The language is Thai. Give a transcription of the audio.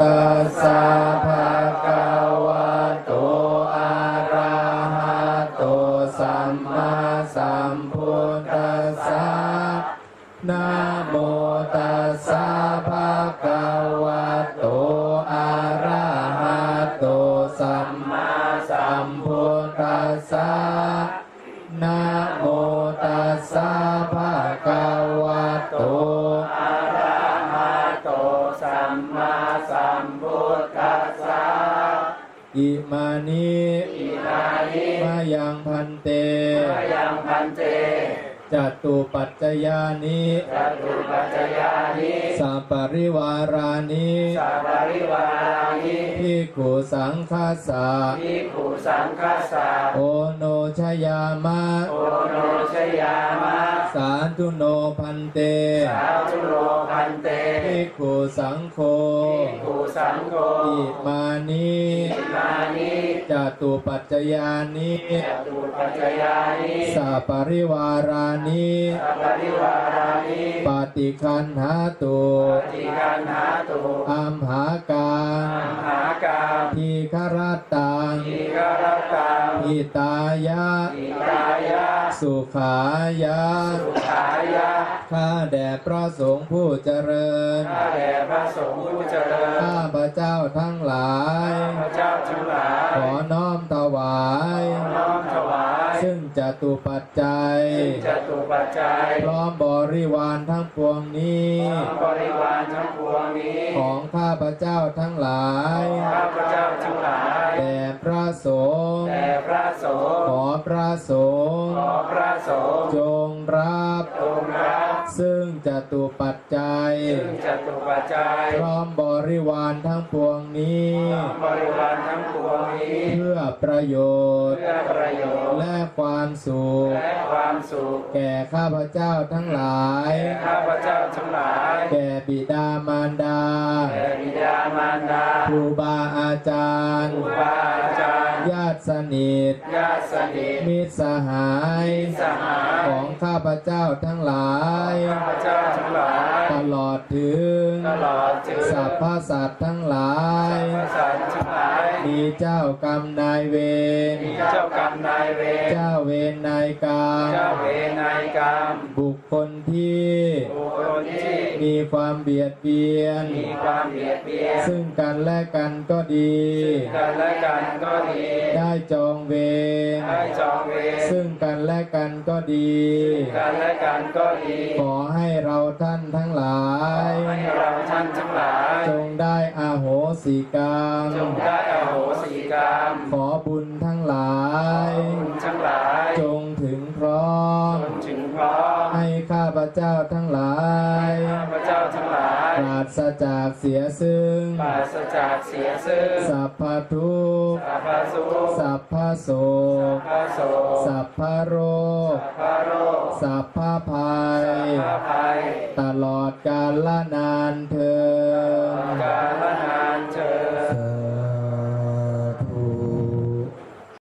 ตัสสะภะคะวะโตอะระหะโตสมมาสัมพุทธัสสะนะโมตัสสะภะคะวะโตอะระหะโตสมมาสัมพุทธัสสะนะโมตัส มมาสัมพุทธัสสะอิมานิอิมานิมายังพันเตมายังพันเต จตุปัจจยานิจตุปัจจยานิสัปริวารานิสัพปริวารานิพิกขุสังฆาสาภิกขุสังฆสสะโอโนชยามะโอโนชยามะสาธุโนพันเตสาธุโลพันเตพิกขุสังโฆภิกขุสังโฆอิมานิอิมานิจตุปัจจยานิจตุปัจจยานิสัปริวารานิสัพปริวารานิปฏิคันหาตุปฏิกันหาตุอัมหากังอัมหากามทีครตังอิกรตังอิตายะอิตายะ สุขายะสุขายะข้าแด่พระสงฆ์ผู้เจริญข้าแด่พระสงฆ์ผู้เจริญ ข้าพระเจ้าทั้ง งจตุปัจจัยจตุปัจจัยพร้อมบริวารทั้งปวงนี้บริวารทั้งปวงนี้ ของข้าพระเจ้าทั้งหลาย ข้าพระเจ้าทั้งหลายแด่พระสงฆ์แด่พระสงฆ์ขอพระสงฆ์ขอพระสงฆ์จงรับจงรับ ซึ่งจตุปัจจัย ซึ่งจตุปัจจัย พร้อมบริวารทั้งปวงนี้บริวารทั้งปวงนี้ เพื่อประโยชน์ เพื่อประโยชน์ และความสุข และความสุข แก่ข้าพเจ้าทั้งหลาย แก่ข้าพเจ้าทั้งหลาย แก่บิดามารดา แก่บิดามารดา ครูบาอาจารย์ ครูบาอาจารย์ ญาติสนิทญาติสนิทมิตรสหายสหายของข้าพเจ้าทั้งหลายข้าพเจ้าทั้งหลาย ตลอดถึงตลอดถึงสรรพสัตว์ทั้งหลายพระสันทั้งหลาย มีเจ้ากรรมนายเวรมีเจ้ากรรมนายเวรเจ้าเวรนายกรรมเจ้าเวรนายกรรมบุคคลที่บุคคลที่มีความเบียดเบียนมีความเบียดเบียนซึ่งกันและกันก็ดีกันและกันก็ดี ได้จองเวรให้จองเวรซึ่งกันและกันก็ดีกันและกันก็ดี ขอให้เราท่านทั้งหลายให้เราท่านทั้งหลาย จงได้อาโหสิกรรม จงได้อโหสิกรรม ขอบุญทั้งหลายคุณทั้งหลาย จงถึงพร้อมจนถึงพร้อม ให้ข้าพเจ้าทั้งหลายข้าพเจ้าทั้งหลาย ปราศจากเสียซึ่ง ปราศจากเสียซึ่ง สัพพทุกข์สัพพสุขสัพพโศกพระโสสัพพโรคสัพพโรคสัพพภัยพระภัยตลอดกาลละนานเธอ